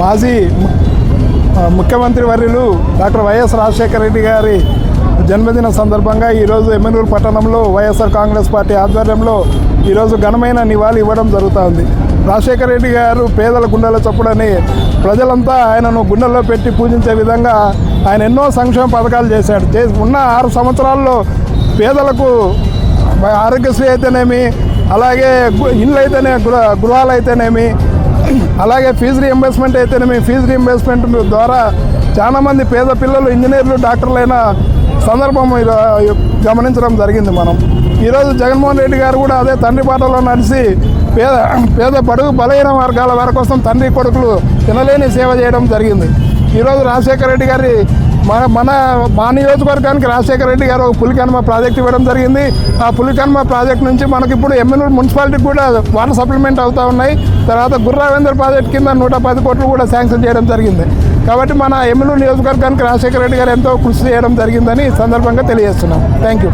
మాజీ ముఖ్యమంత్రి వర్యులు డాక్టర్ వైఎస్ రాజశేఖర రెడ్డి గారి జన్మదిన సందర్భంగా ఈరోజు ఎమ్మెనూరు పట్టణంలో వైఎస్ఆర్ కాంగ్రెస్ పార్టీ ఆధ్వర్యంలో ఈరోజు ఘనమైన నివాళి ఇవ్వడం జరుగుతుంది. రాజశేఖర రెడ్డి గారు పేదల గుండెల చప్పుడని ప్రజలంతా ఆయనను గుండెల్లో పెట్టి పూజించే విధంగా ఆయన ఎన్నో సంక్షేమ పథకాలు చేశాడు. ఉన్న ఆరు సంవత్సరాల్లో పేదలకు ఆరోగ్యశ్రీ అయితేనేమి అలాగే ఇళ్ళు అయితేనే గృహాలు అయితేనేమి అలాగే ఫీజు రీఎంబర్స్మెంట్ అయితేనేమి ఫీజు రీఎంబర్స్మెంట్ ద్వారా చాలామంది పేద పిల్లలు ఇంజనీర్లు డాక్టర్లైన సందర్భం గమనించడం జరిగింది మనం. ఈరోజు జగన్మోహన్ రెడ్డి గారు కూడా అదే తండ్రి పాటలో నడిచి పేద పేద బడుగు బలహీన వర్గాల వారి కోసం తండ్రి కొడుకులు తినలేని సేవ చేయడం జరిగింది. ఈరోజు రాజశేఖర రెడ్డి గారి మన మన మా నియోజకవర్గానికి రాజశేఖర రెడ్డి గారు ఒక పులికన్మ ప్రాజెక్ట్ ఇవ్వడం జరిగింది. ఆ పులికన్మ ప్రాజెక్ట్ నుంచి మనకి ఇప్పుడు ఎమ్మెల్యే మున్సిపాలిటీకి కూడా వాటర్ సప్లిమెంట్ అవుతూ ఉన్నాయి. తర్వాత గుర్రావేందర్ ప్రాజెక్ట్ కింద నూట పది కోట్లు కూడా శాంక్షన్ చేయడం జరిగింది. కాబట్టి మన ఎమ్మెల్యే నియోజకవర్గానికి రాజశేఖర రెడ్డి గారు ఎంతో కృషి చేయడం జరిగిందని ఈ సందర్భంగా తెలియజేస్తున్నాం. Thank you